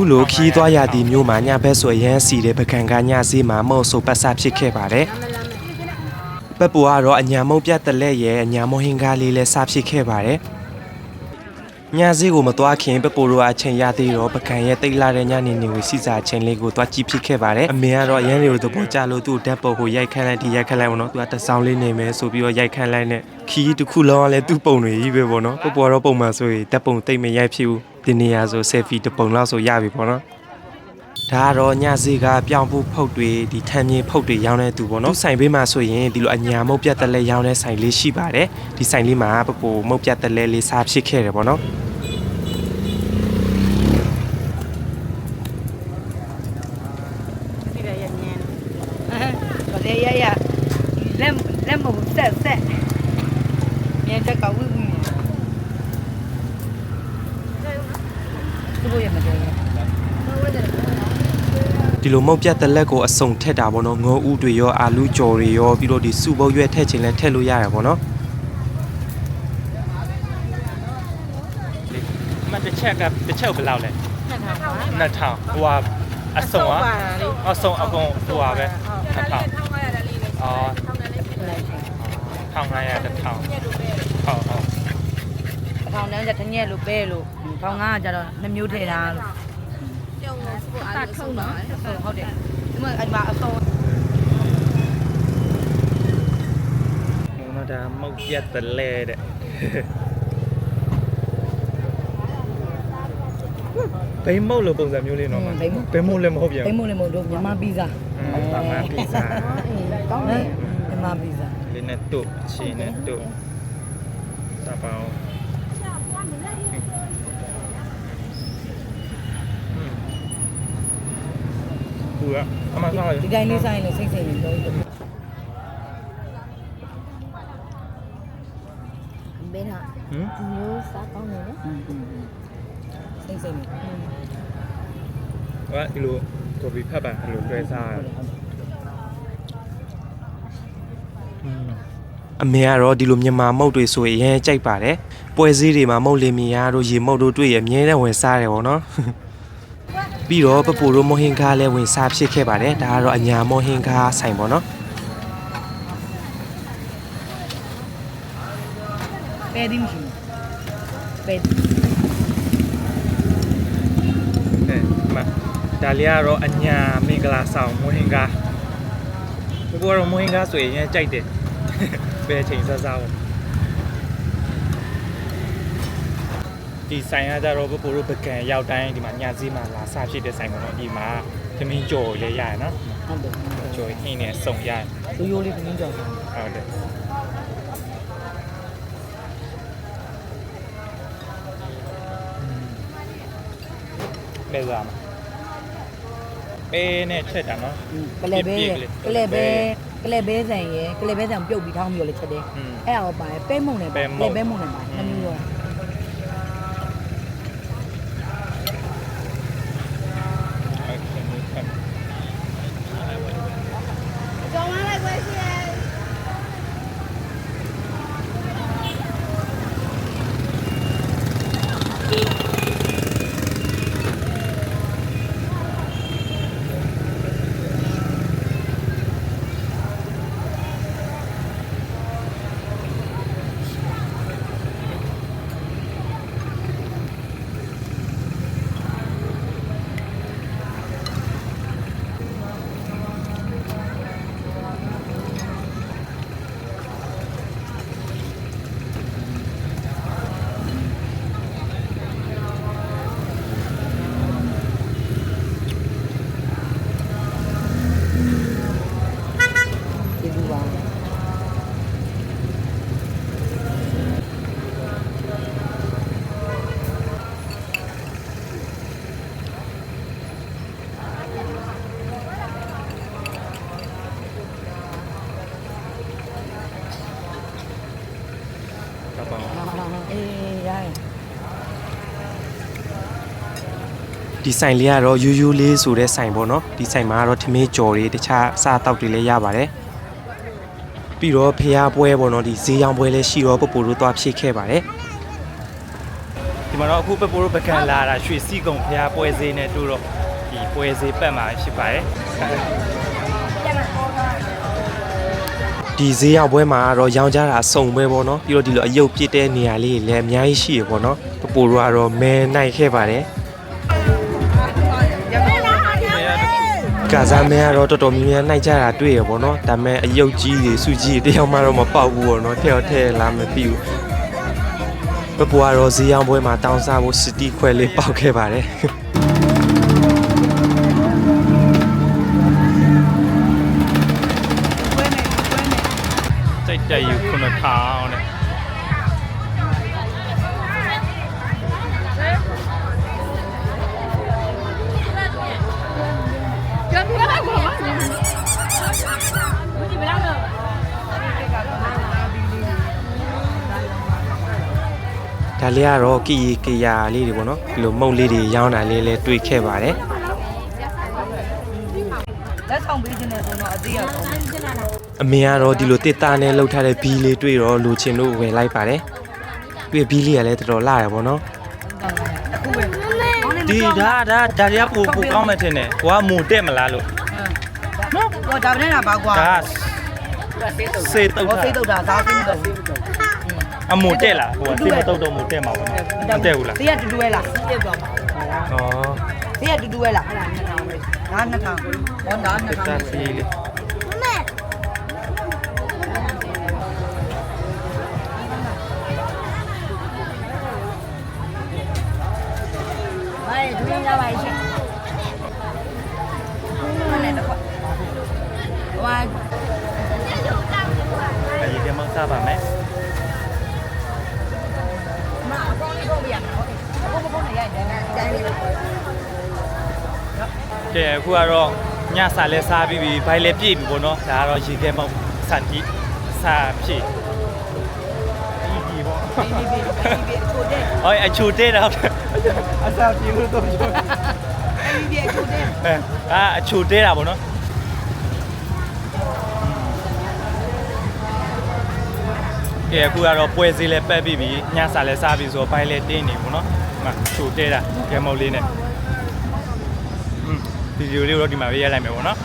ခုလိုခီးသွားရသည့်မြို့မှာညဘက်ဆိုအရန်စီတဲ့ပကံကညစီမှာမဟုတ်ဆိုပတ်စဖြစ်ခဲ့ပါတယ်ပပူကတော့အညာမုံပြတ်တလက်ရဲ့အညာမုံဟင်ကားလေးလည်းစဖြစ်ခဲ့ပါတယ် ညစီကိုမသွားခင်ပပူတို့အချိန်ရသေးတော့ပကံရဲ့တိတ်လာတဲ့ညနေနေဝစီစာအချိန်လေးကိုသွားကြည့်ဖြစ်ခဲ့ပါတယ်အမေကတော့အရန်လေးကိုသဘောကျလို့သူ့ဓာတ်ပုံကိုရိုက်ခန့်လိုက်ဒီရိုက်ခန့်လိုက်ပေါ့နော်သူကတစောင်းလေးနေမယ်ဆိုပြီးတော့ရိုက်ခန့်လိုက်နဲ့ခီးတစ်ခုလုံးကလည်းသူ့ပုံတွေကြီးပဲပေါ့နော်ပပူကတော့ပုံမှန်ဆိုရင်ဓာတ်ပုံတိတ်မရိုက်ဖြစ်ဘူးဒီနေရာဆိုဆယ်ဖီတစ်ပုံလောက်ဆိုရပြီပေါ့နော် ဒါကတော့ညစီကပြောင်းဖို့ဖုတ်တွေဒီထမ်းမြင်ဖုတ်တွေရောင်းတဲ့သူပေါ့နော်ဆိုင်ဘေးမှာဆိုရင်ဒီလိုအညာမုတ်ပြတ်တက်လဲရောင်းတဲ့ဆိုင်လေးရှိပါတယ်ဒီဆိုင်လေးမှာပပူမုတ်ပြတ်တက်လဲလေးစားဖြစ်ခဲ့တယ်ပေါ့နော်ဒီရရညင်းဗလေရရလက်လက်မဟုတ်ဆက်ဆက်မြန်တက်ကောက်ဝိဝိသူ့ရမတယ် ဒီလိုမုတ်ပြတ်တက်လက်ကိုအစုံထက်တာပေါ့နော်ငုံဥတွေရောအာလူကြော်တွေရောပြီးတော့ဒီစုပုတ်ရွက်ထက်ချင်လဲထက်လို့ရတယ်ပေါ့နော်မတစ်ချက်ကတစ်ချက်ဘယ်လောက်လဲနှစ်ထောင်ပါ2000ဟိုဟာအစုံอ่ะအစုံအကုန်ဟိုဟာပဲ2000အော်1500 1000ဟုတ်ဟုတ်အထောင်တန်းချက်တညက်လို့ပဲလို့ထောင်ငါကကြတော့နှမျိုးထည့်တာလို့ တာထုံနော်ဟုတ်တယ်ဒီမှာအဲ့မှာအစောမမဒါမုတ်ပြတ်တလဲတဲ့ဘိမုတ်လိုပုံစံမျိုးလေးနော်မဘိမုတ်လည်းမဟုတ်ပြန်ဘိမို့လည်းမဟုတ်တို့မြန်မာ သူကအမှန်စားရဒီတိုင်းလေးစားရင်လည်းစိတ်စိတ်နေတော့ဘယ်ဟာဟမ်မျိုးစားကောင်းနေလဲစိတ်စိတ်နေအဲ့ဒီလိုတော်ပြီးဖတ်ပါအဲ့လိုတွဲစားရအမေကတော့ဒီလိုမြန်မာမုတ်တွေဆိုရင်အရင်ကြိုက်ပါတယ်ပွဲစည်းတွေမှာမုတ်လင်မီယာတို့ရေမုတ်တို့တွေ့ရအမြဲတမ်းဝင်စားတယ်ဗောနော် ပြီးတော့ပပူတို့မဟင်ကားလည်းဝင်စားဖြစ်ခဲ့ပါတယ်ဒါကတော့အညာမဟင်ကားဆိုင်ပေါ့နော်ပဲဒီမရှိဘူးပဲအဲမဒါလီကတော့အညာမင်္ဂလာဆောင်မွဟင်ကားဘဘောတော့မွဟင်ကားဆိုရင်ရမ်းကြိုက်တယ်ဘယ်ချိန်စားစားပေါ့ ဒီဆိုင်ကကြတော့ဘပိုတို့ပကံရောက်တိုင်းဒီမှာညစည်းမှာလာစားဖြစ်တဲ့ဆိုင်ပေါ့နော်ဒီမှာသမင်းကြော်လည်းရရနော်ဟုတ်တယ်ကြော်ဟင်းနဲ့စုံရရရိုးရိုးလေးပြင်းကြောင်ဟုတ်တယ်ပဲစားမှာပေးနဲ့ချက်တာနော်ကလဲပဲကလဲပဲကလဲပဲဆိုင်ရယ်ကလဲပဲဆိုင်ပြုတ်ပြီးထောင်းပြီးတော့လည်းချက်တယ်อืมအဲ့ဒါပါပဲမုံနဲ့ပါလဲပဲမုံနဲ့ပါနှမျိုးရော ဒီဆိုင်လေးကတော့ယူယူလေးဆိုတဲ့ဆိုင်ပေါ့နော်ဒီဆိုင်မှာကတော့ထမင်းကြော်တွေတခြားအစားအသောက်တွေလည်းရပါတယ်ပြီးတော့ဖျားပွဲပေါ့နော်ဒီဈေးရောင်းပွဲလည်းရှိတော့ပပူတို့သွားဖြစ်ခဲ့ပါတယ်ဒီမှာတော့အခုပပိုးတို့ပကံလာတာရွှေစီကုံဖျားပွဲစည်းနဲ့တို့တော့ဒီပွဲစည်းပတ်မှာရှိပါတယ်ဒီဈေးရောက်ပွဲမှာကတော့ရောင်းကြတာစုံပဲပေါ့နော်ပြီးတော့ဒီလိုအယုတ်ပြစ်တဲ့နေရာလေးတွေလည်းအများကြီးရှိရပေါ့နော်ပပူတို့ကတော့မဲနိုင်ခဲ့ပါတယ် ကစားမဲကတော့တော်တော်များများနိုင်ကြတာတွေ့ရပေါ့နော်ဒါပေမဲ့အယုတ်ကြီးတွေစုကြီးတွေတယောက်မှတော့မပေါက်ဘူးပေါ့နော်ထဲတော့ထဲလာမပြီးဘူးပပူကတော့ဈေးရောက်ပွဲမှာတောင်းစားဖို့စတီခွဲလေးပေါက်ခဲ့ပါတယ်ပွဲမယ်ပွဲမယ်စိတ်တက်ယူ9000နဲ့ကျော် ဒါလေးကတော့ကီကီယာလေးတွေပေါ့နော်ဒီလိုမုံလေးတွေရောင်းတာလေးလည်းတွေ့ခဲ့ပါတယ်လက်ဆောင်ပေးခြင်းနဲ့ဆိုတော့အသေးရတော့အမေကတော့ဒီလိုတစ်သားနဲ့လှုပ်ထားတဲ့ဘီလေးတွေ့တော့လူချင်းတို့ဝယ်လိုက်ပါတယ်ပြီးဘီလေးကလည်းတော်တော်လာရပါတော့အခုပဲဒီဒါဒါဒါရီကပူပူကောင်းမှထင်တယ်ကိုကမူတက်မလားလို့နော်ဟောဒါနဲ့တာပါကွာဒါစေတုတ်ဟောစိတ်တာတုတ်တာဒါစိတ်တုတ် အမူတက်လားဟိုကစေမတုတ်တော့မူတက်မှာပေါ့နော်မတက်ဘူးလားသေးရတူတူပဲလားပြည့်သွားမှာဩသေးရတူတူပဲလားအဲ့ဒါ2000ပဲဒါ2000ဟောဒါတက်တာ2000စီလေးဟဲ့ဒူးရပါရှင်မနဲ့တော့ဟိုအရေးကမစားပါမယ် ဟုတ်တယ်အကောင်းကောင်းနေရိုက်တယ်တိုင်းလေးကဲအခုကတော့ညစာလဲစားပြီးပြီဘိုင်လဲပြည့်ပြီပေါ့နော်ဒါကတော့ရေခဲမောက်စန်တီစာဖြည့်ဒီဒီပေါ့ပြီးပြီးပြီးပြီးချိုတဲ့ဟောအချူတဲ့တော့အစားပြေလို့တော့ပြောပြီးပြီးချိုတဲ့အဲအာအချူတဲ့တာပေါ့နော်ကဲအခုကတော့ပွဲစည်းလဲပတ်ပြီးပြီညစာလဲစားပြီးဆိုတော့ဘိုင်လဲတင်းနေပေါ့နော်ဒီ မှာချူတဲ့တာကဲမောက်လေးနဲ့อืมဗီဒီယိုလေးတော့ဒီမှာရေးရလိုက်မယ်ပေါ့နော်